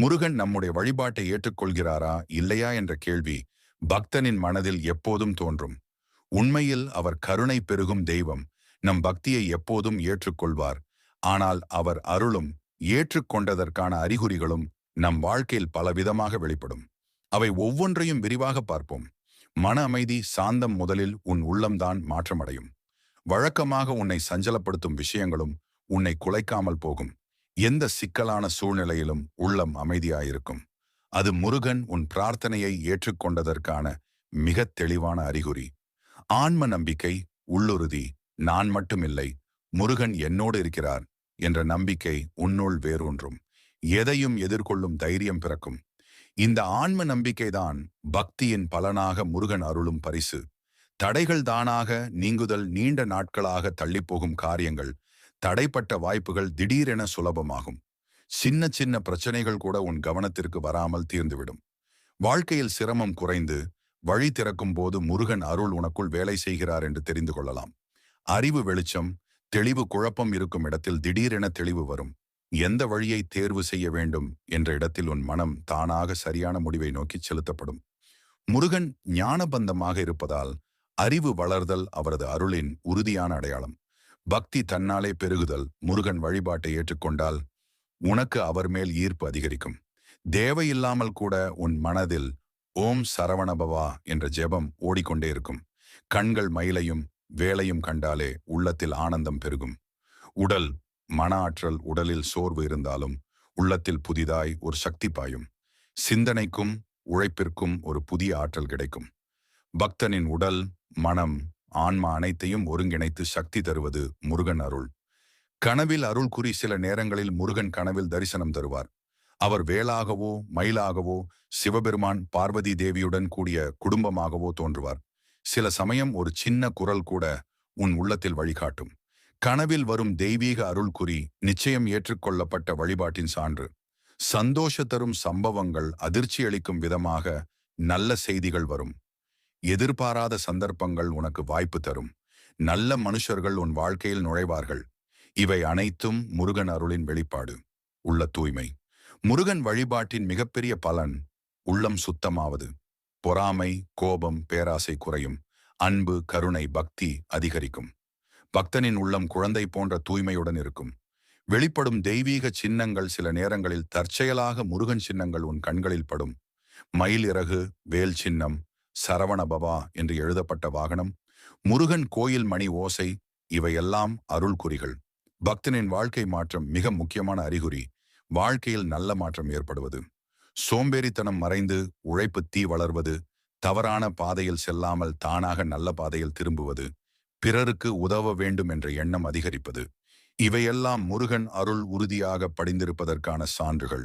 முருகன் நம்முடைய வழிபாட்டை ஏற்றுக்கொள்கிறாரா இல்லையா என்ற கேள்வி பக்தனின் மனதில் எப்போதும் தோன்றும். உண்மையில் அவர் கருணை பெருகும் தெய்வம். நம் பக்தியை எப்போதும் ஏற்றுக்கொள்வார். ஆனால் அவர் அருளும் ஏற்றுக்கொண்டதற்கான அறிகுறிகளும் நம் வாழ்க்கையில் பலவிதமாக வெளிப்படும். அவை ஒவ்வொன்றையும் விரிவாக பார்ப்போம். மன அமைதி சாந்தம் முதலில் உன் உள்ளம்தான் மாற்றமடையும். வழக்கமாக உன்னை சஞ்சலப்படுத்தும் விஷயங்களும் உன்னை குலைக்காமல் போகும். எந்த சிக்கலான சூழ்நிலையிலும் உள்ளம் அமைதியாயிருக்கும். அது முருகன் உன் பிரார்த்தனையை ஏற்றுக்கொண்டதற்கான மிக தெளிவான அறிகுறி. ஆன்ம நம்பிக்கை உள்ளுறுதி நான் மட்டுமில்லை முருகன் என்னோடு இருக்கிறார் என்ற நம்பிக்கை உன்னுள் வேரூன்றும். எதையும் எதிர்கொள்ளும் தைரியம் பிறக்கும். இந்த ஆன்ம நம்பிக்கைதான் பக்தியின் பலனாக முருகன் அருளும் பரிசு. தடைகள் தானாக நீங்குதல் நீண்ட நாட்களாக தள்ளிப்போகும் காரியங்கள் தடைப்பட்ட வாய்ப்புகள் திடீரென சுலபமாகும். சின்ன சின்ன பிரச்சனைகள் கூட உன் கவனத்திற்கு வராமல் தீர்ந்துவிடும். வாழ்க்கையில் சிரமம் குறைந்து வழி திறக்கும் போது முருகன் அருள் உனக்குள் வேலை செய்கிறார் என்று தெரிந்து கொள்ளலாம். அறிவு வெளிச்சம் தெளிவு குழப்பம் இருக்கும் இடத்தில் திடீரென தெளிவு வரும். எந்த வழியை தேர்வு செய்ய வேண்டும் என்ற இடத்தில் உன் மனம் தானாக சரியான முடிவை நோக்கி செலுத்தப்படும். முருகன் ஞானபந்தமாக இருப்பதால் அறிவு வளர்தல் அவரது அருளின் உறுதியான அடையாளம். பக்தி தன்னாலே பெருகுதல் முருகன் வழிபாட்டை ஏற்றுக்கொண்டால் உனக்கு அவர் மேல் ஈர்ப்பு அதிகரிக்கும். தேவையில்லாமல் கூட உன் மனதில் ஓம் சரவணபவா என்ற ஜெபம் ஓடிக்கொண்டே இருக்கும். கண்கள் மயிலையும் வேலையும் கண்டாலே உள்ளத்தில் ஆனந்தம் பெருகும். உடல் மன ஆற்றல் உடலில் சோர்வு இருந்தாலும் உள்ளத்தில் புதிதாய் ஒரு சக்தி பாயும். சிந்தனைக்கும் உழைப்பிற்கும் ஒரு புதிய ஆற்றல் கிடைக்கும். பக்தனின் உடல் மனம் ஆன்மா அனைத்தையும் ஒருங்கிணைத்து சக்தி தருவது முருகன் அருள். கனவில் அருள் குறி சில நேரங்களில் முருகன் கனவில் தரிசனம் தருவார். அவர் வேளாகவோ மயிலாகவோ சிவபெருமான் பார்வதி தேவியுடன் கூடிய குடும்பமாகவோ தோன்றுவார். சில சமயம் ஒரு சின்ன குரல் கூட உன் உள்ளத்தில் வழிகாட்டும். கனவில் வரும் தெய்வீக அருள் குறி நிச்சயம் ஏற்றுக்கொள்ளப்பட்ட வழிபாட்டின் சான்று. சந்தோஷ தரும் சம்பவங்கள் அதிர்ச்சி அளிக்கும் விதமாக நல்ல செய்திகள் வரும். எதிர்பாராத சந்தர்ப்பங்கள் உனக்கு வாய்ப்பு தரும். நல்ல மனுஷர்கள் உன் வாழ்க்கையில் நுழைவார்கள். இவை அனைத்தும் முருகன் அருளின் வெளிப்பாடு. உள்ள தூய்மை. முருகன் வழிபாட்டின் மிகப்பெரிய பலன் உள்ளம் சுத்தமாவது. பொறாமை கோபம் பேராசை குறையும். அன்பு கருணை பக்தி அதிகரிக்கும். பக்தனின் உள்ளம் குழந்தை போன்ற தூய்மையுடன் இருக்கும். வெளிப்படும் தெய்வீக சின்னங்கள் சில நேரங்களில் தற்செயலாக முருகன் சின்னங்கள் உன் கண்களில் படும். மயில் இறகு வேல் சின்னம் சரவணபவா என்று எழுதப்பட்ட வாகனம் முருகன் கோயில் மணி ஓசை இவையெல்லாம் அருள் குறிகள் பக்தனின் வாழ்க்கை மாற்றம் மிக முக்கியமான அறிகுறி. வாழ்க்கையில் நல்ல மாற்றம் ஏற்படுவது. சோம்பேறித்தனம் மறைந்து உழைப்பு தீ வளர்வது தவறான பாதையில் செல்லாமல் தானாக நல்ல பாதையில் திரும்புவது பிறருக்கு உதவ வேண்டும் என்ற எண்ணம் அதிகரிப்பது. இவையெல்லாம் முருகன் அருள் உறுதியாக படிந்திருப்பதற்கான சான்றுகள்.